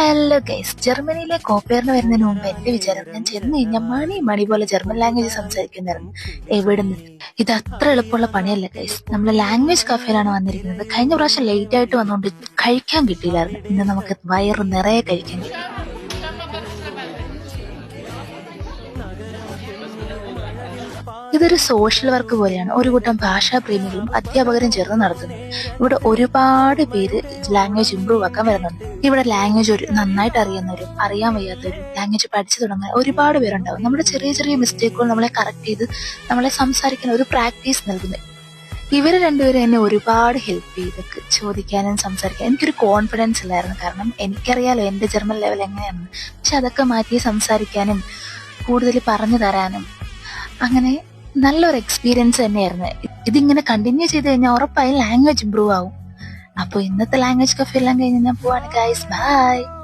Hello guys ജർമ്മനിയിലെ കോപ്പേറിന് വരുന്നതിന് മുമ്പ് എന്റെ വിചാരം ഞാൻ ചെന്ന് കഴിഞ്ഞാൽ മണി മണി പോലെ ജർമ്മൻ ലാംഗ്വേജ് സംസാരിക്കുന്നായിരുന്നു എവിടുന്ന്? ഇത് അത്ര എളുപ്പമുള്ള പണിയല്ല ഗൈസ് നമ്മൾ ലാംഗ്വേജ് കഫേയിലാണ് വന്നിരിക്കുന്നത്. കഴിഞ്ഞ പ്രാവശ്യം ലേറ്റ് ആയിട്ട് വന്നുകൊണ്ട് കഴിക്കാൻ കിട്ടിയില്ലായിരുന്നു. ഇന്ന് നമുക്ക് വയറ് നിറയെ കഴിക്കാൻ കിട്ടി. ഇതൊരു സോഷ്യൽ വർക്ക് പോലെയാണ്. ഒരു കൂട്ടം ഭാഷാ പ്രേമികളും അധ്യാപകരും ചേർന്ന് നടത്തുന്നത് ഇവിടെ ഒരുപാട് പേര് ലാംഗ്വേജ് ഇമ്പ്രൂവ് ആക്കാൻ വരുന്നുണ്ട്. ഇവിടെ ലാംഗ്വേജ് ഒരു നന്നായിട്ട് അറിയുന്നവരും അറിയാൻ വയ്യാത്തവരും ലാംഗ്വേജ് പഠിച്ചു തുടങ്ങാൻ ഒരുപാട് പേരുണ്ടാവും. നമ്മുടെ ചെറിയ ചെറിയ മിസ്റ്റേക്കുകൾ നമ്മളെ കറക്റ്റ് ചെയ്ത് നമ്മളെ സംസാരിക്കാൻ ഒരു പ്രാക്ടീസ് നൽകുന്നത് ഇവർ രണ്ടുപേരും എന്നെ ഒരുപാട് ഹെൽപ്പ് ചെയ്ത് ചോദിക്കാനും സംസാരിക്കാനും. എനിക്കൊരു കോൺഫിഡൻസ് ഇല്ലായിരുന്നു. കാരണം എനിക്കറിയാലോ എന്റെ ജർമ്മൻ ലെവൽ എങ്ങനെയാണെന്ന് പക്ഷെ അതൊക്കെ മാറ്റി സംസാരിക്കാനും കൂടുതൽ പറഞ്ഞു തരാനും അങ്ങനെ നല്ലൊരു എക്സ്പീരിയൻസ് തന്നെയായിരുന്നു. ഇതിങ്ങനെ കണ്ടിന്യൂ ചെയ്ത് കഴിഞ്ഞാൽ ഉറപ്പായി ലാംഗ്വേജ് ഇമ്പ്രൂവ് ആവും. അപ്പോൾ ഇന്നത്തെ ലാംഗ്വേജ് കഫേ എല്ലാം കഴിഞ്ഞ് ഞാൻ പോവാണ്. Guys bye